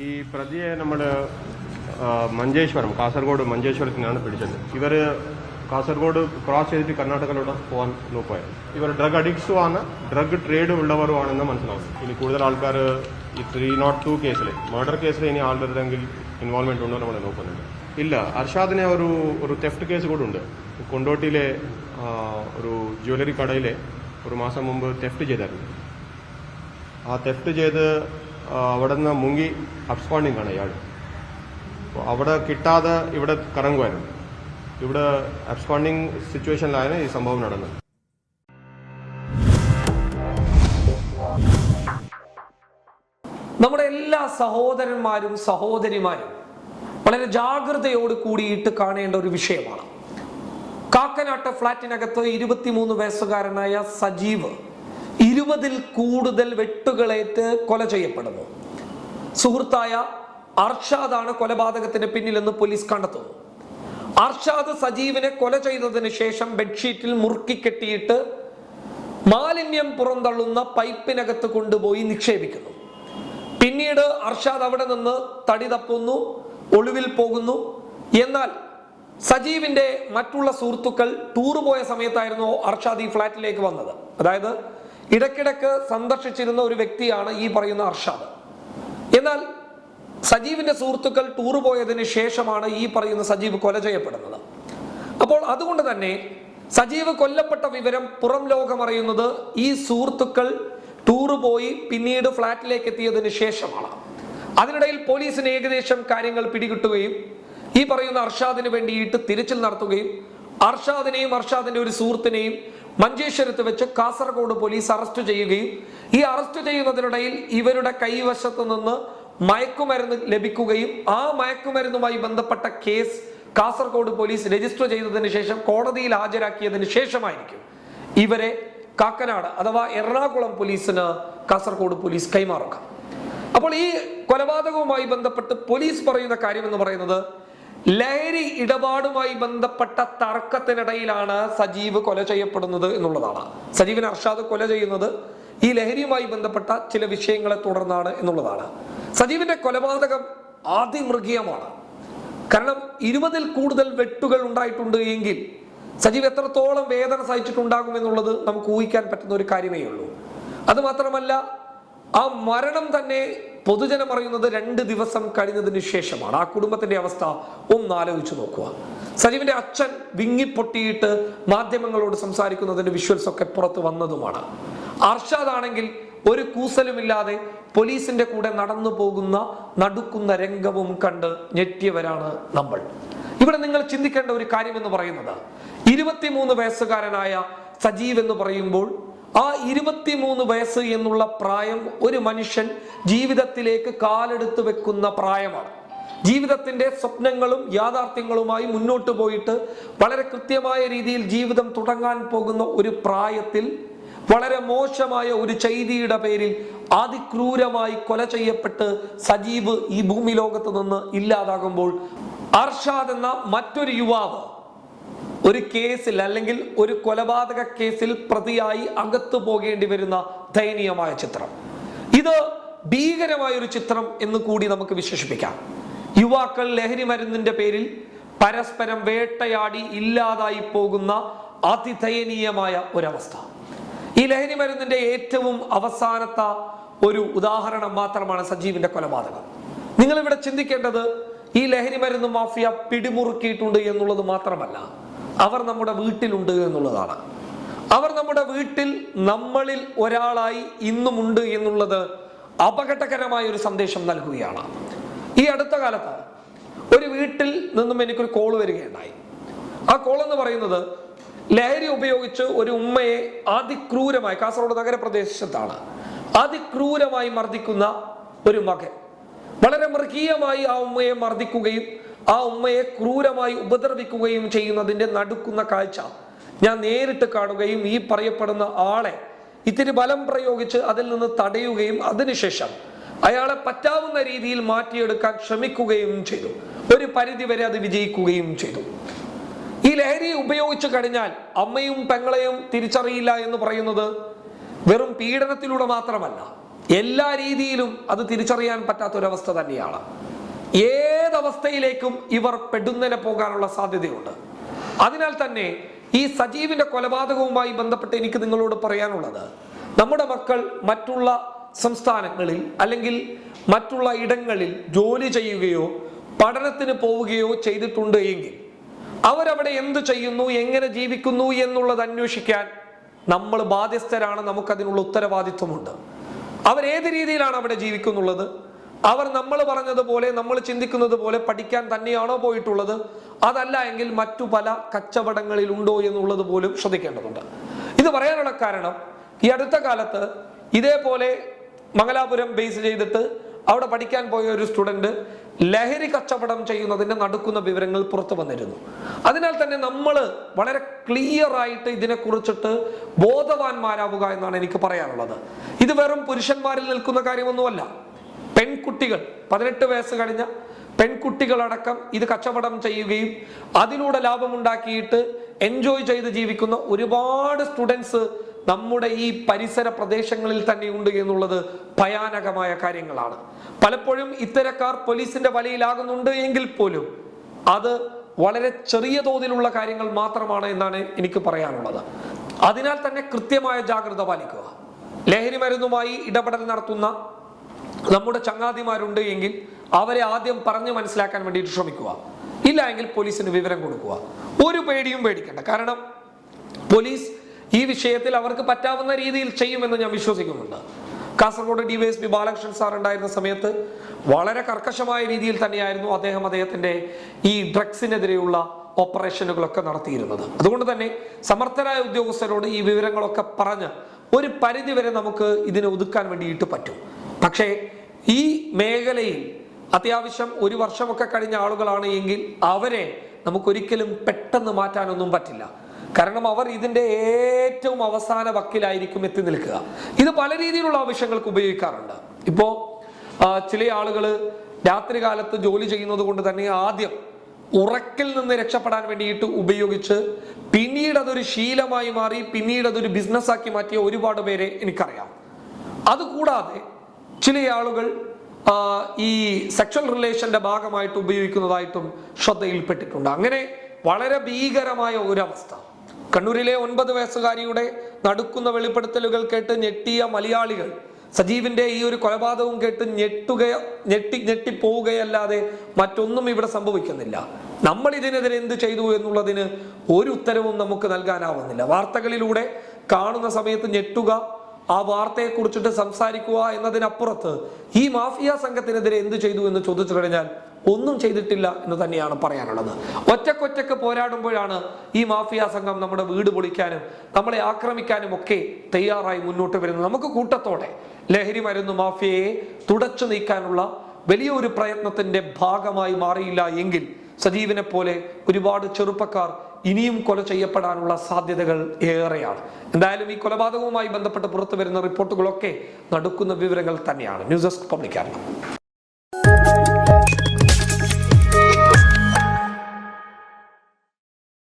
ഈ പ്രതിയെ നമ്മൾ മഞ്ചേശ്വരം കാസർഗോഡ് മഞ്ചേശ്വരത്തിൽ നിന്നാണ് പിടിച്ചത്. ഇവർ കാസർഗോഡ് ക്രോസ് ചെയ്തിട്ട് കർണാടകയിലൂടെ പോകാൻ നോക്കുമായിരുന്നു ഇവർ ഡ്രഗ് അഡിക്ട്സും ആണ് ഡ്രഗ് ട്രേഡ് ഉള്ളവരുമാണെന്ന് മനസ്സിലാവും. ഇനി കൂടുതൽ ആൾക്കാർ ഈ ത്രീ നോട്ട് ടു കേസിൽ മർഡർ കേസിൽ ഇനി ആളുടെങ്കിൽ ഇൻവോൾവ്മെന്റ് ഉണ്ടോ നമ്മൾ നോക്കുന്നുണ്ട്. ഇല്ല അർഷാദിനെ ഒരു ഒരു തെഫ്റ്റ് കേസ് കൂടെ ഉണ്ട്. കൊണ്ടോട്ടിയിലെ ഒരു ജ്വല്ലറി കടയിലെ ഒരു മാസം മുമ്പ് തെഫ്റ്റ് ചെയ്തായിരുന്നു. ആ തെഫ്റ്റ് ചെയ്ത് അവിടെ നിന്ന് മുങ്ങി അബ്സ്പോണ്ടിങ് ആണ് അയാൾ അവിടെ കിട്ടാതെ ഇവിടെ കറങ്ങുമായിരുന്നു ഇവിടെ അബ്സ്പോണ്ടിങ് സിറ്റുവേഷനിലാണ് ഈ സംഭവം നടന്നത്. നമ്മുടെ എല്ലാ സഹോദരന്മാരും സഹോദരിമാരും വളരെ ജാഗ്രതയോട് കൂടിയിട്ട് കാണേണ്ട ഒരു വിഷയമാണ്. കാക്കനാട്ട് ഫ്ളാറ്റിനകത്ത് ഇരുപത്തിമൂന്ന് വയസ്സുകാരനായ സജീവ് ഇരുപതിൽ കൂടുതൽ വെട്ടുകളേറ്റ് കൊല ചെയ്യപ്പെടുന്നു. സുഹൃത്തായ അർഷാദാണ് കൊലപാതകത്തിന് പിന്നിലെന്ന് പോലീസ് കണ്ടെത്തുന്നു. അർഷാദ് സജീവിനെ കൊല ചെയ്തതിന് ശേഷം ബെഡ്ഷീറ്റിൽ മുറുക്കി കെട്ടിയിട്ട് മാലിന്യം പുറന്തള്ളുന്ന പൈപ്പിനകത്ത് കൊണ്ടുപോയി നിക്ഷേപിക്കുന്നു. പിന്നീട് അർഷാദ് അവിടെ നിന്ന് തടി തപ്പുന്നു ഒളിവിൽ പോകുന്നു. എന്നാൽ സജീവിന്റെ മറ്റുള്ള സുഹൃത്തുക്കൾ ടൂർ പോയ സമയത്തായിരുന്നു അർഷാദ് ഈ ഫ്ലാറ്റിലേക്ക് വന്നത്. അതായത് ഇടയ്ക്കിടയ്ക്ക് സന്ദർശിച്ചിരുന്ന ഒരു വ്യക്തിയാണ് ഈ പറയുന്ന അർഷാദ്. എന്നാൽ സജീവിന്റെ സുഹൃത്തുക്കൾ ടൂർ പോയതിന് ശേഷമാണ് ഈ പറയുന്ന സജീവ് കൊല ചെയ്യപ്പെടുന്നത്. അപ്പോൾ അതുകൊണ്ട് തന്നെ സജീവ് കൊല്ലപ്പെട്ട വിവരം പുറം ലോകം അറിയുന്നത് ഈ സുഹൃത്തുക്കൾ ടൂർ പോയി പിന്നീട് ഫ്ളാറ്റിലേക്ക് എത്തിയതിന് ശേഷമാണ്. അതിനിടയിൽ പോലീസിന് ഏകദേശം കാര്യങ്ങൾ പിടികിട്ടുകയും ഈ പറയുന്ന അർഷാദിന് വേണ്ടിയിട്ട് തിരച്ചിൽ നടത്തുകയും അർഷാദിനെയും അർഷാദിന്റെ ഒരു സുഹൃത്തിനെയും മഞ്ചേശ്വരത്ത് വെച്ച് കാസർഗോഡ് പോലീസ് അറസ്റ്റ് ചെയ്യുകയും ഈ അറസ്റ്റ് ചെയ്യുന്നതിനിടയിൽ ഇവരുടെ കൈവശത്ത് നിന്ന് മയക്കുമരുന്ന് ലഭിക്കുകയും ആ മയക്കുമരുന്നുമായി ബന്ധപ്പെട്ട കേസ് കാസർഗോഡ് പോലീസ് രജിസ്റ്റർ ചെയ്തതിന് ശേഷം കോടതിയിൽ ഹാജരാക്കിയതിന് ശേഷമായിരിക്കും. ഇവരെ കാക്കനാട് അഥവാ എറണാകുളം പോലീസിന് കാസർഗോഡ് പോലീസ് കൈമാറുക. അപ്പോൾ ഈ കൊലപാതകവുമായി ബന്ധപ്പെട്ട് പോലീസ് പറയുന്ന കാര്യം എന്ന് പറയുന്നത് ലഹരി ഇടപാടുമായി ബന്ധപ്പെട്ട തർക്കത്തിനിടയിലാണ് സജീവ് കൊല ചെയ്യപ്പെടുന്നത് എന്നുള്ളതാണ്. സജീവിന് അർഷാദ് കൊല ചെയ്യുന്നത് ഈ ലഹരിയുമായി ബന്ധപ്പെട്ട ചില വിഷയങ്ങളെ തുടർന്നാണ് എന്നുള്ളതാണ്. സജീവിന്റെ കൊലപാതകം ആദിമൃഗീയമാണ് കാരണം ഇരുപതിൽ കൂടുതൽ വെട്ടുകൾ ഉണ്ടായിട്ടുണ്ട് എങ്കിൽ സജീവ് എത്രത്തോളം വേദന സഹിച്ചിട്ടുണ്ടാകും എന്നുള്ളത് നമുക്ക് ഊഹിക്കാൻ പറ്റുന്ന ഒരു കാര്യമേ ഉള്ളൂ. അത് മാത്രമല്ല ആ മരണം തന്നെ പൊതുജനം അറിയുന്നത് രണ്ട് ദിവസം കഴിഞ്ഞതിന് ശേഷമാണ്. ആ കുടുംബത്തിന്റെ അവസ്ഥ ഒന്ന് ആലോചിച്ചു നോക്കുക. സജീവിന്റെ അച്ഛൻ വിങ്ങിപ്പൊട്ടിയിട്ട് മാധ്യമങ്ങളോട് സംസാരിക്കുന്നതിന്റെ വിഷ്വൽസ് ഒക്കെ പുറത്ത് വന്നതുമാണ്. അർഷാദ് ആണെങ്കിൽ ഒരു കൂസലുമില്ലാതെ പോലീസിന്റെ കൂടെ നടന്നു പോകുന്ന നടുക്കുന്ന രംഗവും കണ്ട് ഞെട്ടിയവരാണ് നമ്മൾ. ഇവിടെ നിങ്ങൾ ചിന്തിക്കേണ്ട ഒരു കാര്യം എന്ന് പറയുന്നത് ഇരുപത്തിമൂന്ന് വയസ്സുകാരനായ സജീവ് എന്ന് പറയുമ്പോൾ ആ ഇരുപത്തിമൂന്ന് വയസ്സ് എന്നുള്ള പ്രായം ഒരു മനുഷ്യൻ ജീവിതത്തിലേക്ക് കാലെടുത്ത് വെക്കുന്ന പ്രായമാണ്. ജീവിതത്തിന്റെ സ്വപ്നങ്ങളും യാഥാർത്ഥ്യങ്ങളുമായി മുന്നോട്ട് പോയിട്ട് വളരെ കൃത്യമായ രീതിയിൽ ജീവിതം തുടങ്ങാൻ പോകുന്ന ഒരു പ്രായത്തിൽ വളരെ മോശമായ ഒരു ചെയ്തിയുടെ പേരിൽ അതിക്രൂരമായി കൊല ചെയ്യപ്പെട്ട് സജീവ് ഈ ഭൂമി ലോകത്ത് നിന്ന് ഇല്ലാതാകുമ്പോൾ അർഷാദ് എന്ന മറ്റൊരു യുവാവ് ഒരു കേസിൽ അല്ലെങ്കിൽ ഒരു കൊലപാതക കേസിൽ പ്രതിയായി അകത്തു പോകേണ്ടി വരുന്ന ദയനീയമായ ചിത്രം. ഇത് ഭീകരമായ ഒരു ചിത്രം എന്ന് കൂടി നമുക്ക് വിശേഷിപ്പിക്കാം. യുവാക്കൾ ലഹരി മരുന്നിന്റെ പേരിൽ പരസ്പരം വേട്ടയാടി ഇല്ലാതായി പോകുന്ന അതിദയനീയമായ ഒരവസ്ഥ. ഈ ലഹരി മരുന്നിന്റെ ഏറ്റവും അവസാനത്തെ ഒരു ഉദാഹരണം മാത്രമാണ് സജീവിന്റെ കൊലപാതകം. നിങ്ങൾ ഇവിടെ ചിന്തിക്കേണ്ടത് ഈ ലഹരി മരുന്ന് മാഫിയ പിടിമുറുക്കിയിട്ടുണ്ട് എന്നുള്ളത് മാത്രമല്ല. അവർ നമ്മുടെ വീട്ടിലുണ്ട് എന്നുള്ളതാണ്. അവർ നമ്മുടെ വീട്ടിൽ നമ്മളിൽ ഒരാളായി ഇന്നുമുണ്ട് എന്നുള്ളത് അപകടകരമായ ഒരു സന്ദേശം നൽകുകയാണ്. ഈ അടുത്ത കാലത്ത് ഒരു വീട്ടിൽ നിന്നും എനിക്കൊരു കോൾ വരികയുണ്ടായി. ആ കോൾ എന്ന് പറയുന്നത് ലഹരി ഉപയോഗിച്ച് ഒരു ഉമ്മയെ അതിക്രൂരമായി കാസർഗോഡ് നഗരപ്രദേശത്താണ് അതിക്രൂരമായി മർദ്ദിക്കുന്ന ഒരു മകൻ. വളരെ മൃഗീയമായി ആ ഉമ്മയെ മർദ്ദിക്കുകയും ആ ഉമ്മയെ ക്രൂരമായി ഉപദ്രവിക്കുകയും ചെയ്യുന്നതിന്റെ നടുക്കുന്ന കാഴ്ച ഞാൻ നേരിട്ട് കാണുകയും ഈ പറയപ്പെടുന്ന ആളെ ഇത്തിരി ബലം പ്രയോഗിച്ച് അതിൽ നിന്ന് തടയുകയും അതിനുശേഷം അയാളെ പറ്റാവുന്ന രീതിയിൽ മാറ്റിയെടുക്കാൻ ശ്രമിക്കുകയും ചെയ്തു. ഒരു പരിധി വരെ അത് വിജയിക്കുകയും ചെയ്തു. ഈ ലഹരി ഉപയോഗിച്ചു കഴിഞ്ഞാൽ അമ്മയും പെങ്ങളെയും തിരിച്ചറിയില്ല എന്ന് പറയുന്നത് വെറും പീഡനത്തിലൂടെ മാത്രമല്ല എല്ലാ രീതിയിലും അത് തിരിച്ചറിയാൻ പറ്റാത്തൊരവസ്ഥ തന്നെയാണ്. ഏതവസ്ഥയിലേക്കും ഇവർ പെടുന്നതിനെ പോകാനുള്ള സാധ്യതയുണ്ട്. അതിനാൽ തന്നെ ഈ സജീവിന്റെ കൊലപാതകവുമായി ബന്ധപ്പെട്ട് എനിക്ക് നിങ്ങളോട് പറയാനുള്ളത് നമ്മുടെ മക്കൾ മറ്റുള്ള സംസ്ഥാനങ്ങളിൽ അല്ലെങ്കിൽ മറ്റുള്ള ഇടങ്ങളിൽ ജോലി ചെയ്യുകയോ പഠനത്തിന് പോവുകയോ ചെയ്തിട്ടുണ്ട് എങ്കിൽ അവരവിടെ എന്ത് ചെയ്യുന്നു എങ്ങനെ ജീവിക്കുന്നു എന്നുള്ളത് അന്വേഷിക്കാൻ നമ്മൾ ബാധ്യസ്ഥരാണ് നമുക്കതിനുള്ള ഉത്തരവാദിത്വമുണ്ട്. അവരേത് രീതിയിലാണ് അവിടെ ജീവിക്കുന്നുള്ളത്? അവർ നമ്മൾ പറഞ്ഞതുപോലെ നമ്മൾ ചിന്തിക്കുന്നത് പോലെ പഠിക്കാൻ തന്നെയാണോ പോയിട്ടുള്ളത്? അതല്ല എങ്കിൽ മറ്റു പല കച്ചവടങ്ങളിൽ ഉണ്ടോ എന്നുള്ളത് പോലും ശ്രദ്ധിക്കേണ്ടതുണ്ട്. ഇത് പറയാനുള്ള കാരണം ഈ അടുത്ത കാലത്ത് ഇതേപോലെ മംഗലാപുരം ബേസ് ചെയ്തിട്ട് അവിടെ പഠിക്കാൻ പോയ ഒരു സ്റ്റുഡന്റ് ലഹരി കച്ചവടം ചെയ്യുന്നതിന്റെ നടക്കുന്ന വിവരങ്ങൾ പുറത്തു വന്നിരുന്നു. അതിനാൽ തന്നെ നമ്മൾ വളരെ ക്ലിയർ ആയിട്ട് ഇതിനെ കുറിച്ചിട്ട് ബോധവാന്മാരാവുക എന്നാണ് എനിക്ക് പറയാനുള്ളത്. ഇത് വെറും പുരുഷന്മാരിൽ നിൽക്കുന്ന കാര്യമൊന്നുമല്ല. പെൺകുട്ടികൾ പതിനെട്ട് വയസ്സ് കഴിഞ്ഞ പെൺകുട്ടികളടക്കം ഇത് കച്ചവടം ചെയ്യുകയും അതിലൂടെ ലാഭമുണ്ടാക്കിയിട്ട് എൻജോയ് ചെയ്ത് ജീവിക്കുന്ന ഒരുപാട് സ്റ്റുഡൻസ് നമ്മുടെ ഈ പരിസര പ്രദേശങ്ങളിൽ തന്നെയുണ്ട് എന്നുള്ളത് ഭയാനകമായ കാര്യങ്ങളാണ്. പലപ്പോഴും ഇത്തരക്കാർ പോലീസിന്റെ വലയിലാകുന്നുണ്ട് എങ്കിൽ പോലും അത് വളരെ ചെറിയ തോതിലുള്ള കാര്യങ്ങൾ മാത്രമാണ് എന്നാണ് എനിക്ക് പറയാനുള്ളത്. അതിനാൽ തന്നെ കൃത്യമായ ജാഗ്രത പാലിക്കുക. ലഹരി മരുന്നുമായി ഇടപെടൽ നടത്തുന്ന നമ്മുടെ ചങ്ങാതിമാരുണ്ട് എങ്കിൽ അവരെ ആദ്യം പറഞ്ഞു മനസ്സിലാക്കാൻ വേണ്ടിയിട്ട് ശ്രമിക്കുക. ഇല്ല എങ്കിൽ പോലീസിന് വിവരം കൊടുക്കുക. ഒരു പേടിയും പേടിക്കണ്ട. കാരണം പോലീസ് ഈ വിഷയത്തിൽ അവർക്ക് പറ്റാവുന്ന രീതിയിൽ ചെയ്യുമെന്ന് ഞാൻ വിശ്വസിക്കുന്നുണ്ട്. Kasaragod D DYSP Balakrishnan sir ഉണ്ടായിരുന്ന സമയത്ത് വളരെ കർക്കശമായ രീതിയിൽ തന്നെയായിരുന്നു അദ്ദേഹം അദ്ദേഹത്തിന്റെ ഈ ഡ്രഗ്സിനെതിരെയുള്ള ഓപ്പറേഷനുകളൊക്കെ നടത്തിയിരുന്നത്. അതുകൊണ്ട് തന്നെ സമർത്ഥരായ ഉദ്യോഗസ്ഥരോട് ഈ വിവരങ്ങളൊക്കെ പറഞ്ഞ് ഒരു പരിധിവരെ നമുക്ക് ഇതിനെ ഒതുക്കാൻ വേണ്ടിയിട്ട് പറ്റും. പക്ഷേ ഈ മേഖലയിൽ അത്യാവശ്യം ഒരു വർഷമൊക്കെ കഴിഞ്ഞ ആളുകളാണ് എങ്കിൽ അവരെ നമുക്കൊരിക്കലും പെട്ടെന്ന് മാറ്റാനൊന്നും പറ്റില്ല. കാരണം അവർ ഇതിന്റെ ഏറ്റവും അവസാന വക്കിലായിരിക്കും എത്തി നിൽക്കുക. ഇത് പല രീതിയിലുള്ള ആവശ്യങ്ങൾക്ക് ഉപയോഗിക്കാറുണ്ട്. ഇപ്പോ ചില ആളുകൾ രാത്രി കാലത്ത് ജോലി ചെയ്യുന്നത് കൊണ്ട് തന്നെ ആദ്യം ഉറക്കിൽ നിന്ന് രക്ഷപ്പെടാൻ വേണ്ടിയിട്ട് ഉപയോഗിച്ച് പിന്നീട് അതൊരു ശീലമായി മാറി പിന്നീട് അതൊരു ബിസിനസ്സാക്കി മാറ്റിയ ഒരുപാട് പേരെ എനിക്കറിയാം. അതുകൂടാതെ ചില ആളുകൾ ഈ സെക്ഷൽ റിലേഷന്റെ ഭാഗമായിട്ട് ഉപയോഗിക്കുന്നതായിട്ടും ശ്രദ്ധയിൽപ്പെട്ടിട്ടുണ്ട്. അങ്ങനെ വളരെ ഭീകരമായ ഒരവസ്ഥ. കണ്ണൂരിലെ ഒൻപത് വയസ്സുകാരിയുടെ നടുക്കുന്ന വെളിപ്പെടുത്തലുകൾ കേട്ട് ഞെട്ടിയ മലയാളികൾ സജീവിന്റെ ഈ ഒരു കൊലപാതകവും കേട്ട് ഞെട്ടുക ഞെട്ടി ഞെട്ടിപ്പോവുകയല്ലാതെ മറ്റൊന്നും ഇവിടെ സംഭവിക്കുന്നില്ല. നമ്മൾ ഇതിനെതിരെ എന്ത് ചെയ്തു എന്നുള്ളതിന് ഒരു ഉത്തരവും നമുക്ക് നൽകാനാവുന്നില്ല. വാർത്തകളിലൂടെ കാണുന്ന സമയത്ത് ഞെട്ടുക ആ വാർത്തയെ കുറിച്ചിട്ട് സംസാരിക്കുക എന്നതിനപ്പുറത്ത് ഈ മാഫിയ സംഘത്തിനെതിരെ എന്ത് ചെയ്തു എന്ന് ചോദിച്ചു കഴിഞ്ഞാൽ ഒന്നും ചെയ്തിട്ടില്ല എന്ന് തന്നെയാണ് പറയാനുള്ളത്. ഒറ്റക്കൊറ്റക്ക് പോരാടുമ്പോഴാണ് ഈ മാഫിയ സംഘം നമ്മുടെ വീട് പൊളിക്കാനും നമ്മളെ ആക്രമിക്കാനും ഒക്കെ തയ്യാറായി മുന്നോട്ട് വരുന്നത്. നമുക്ക് കൂട്ടത്തോടെ ലഹരി മരുന്ന് മാഫിയയെ തുടച്ചു നീക്കാനുള്ള വലിയൊരു പ്രയത്നത്തിന്റെ ഭാഗമായി മാറിയില്ല എങ്കിൽ സജീവിനെ പോലെ ഒരുപാട് ചെറുപ്പക്കാർ ഇനിയും കൊല ചെയ്യപ്പെടാനുള്ള സാധ്യതകൾ ഏറെയാണ്. എന്തായാലും ഈ കൊലപാതകവുമായി ബന്ധപ്പെട്ട് പുറത്തു വരുന്ന റിപ്പോർട്ടുകളൊക്കെ നടക്കുന്ന വിവരങ്ങൾ തന്നെയാണ്. News desk public Keralam.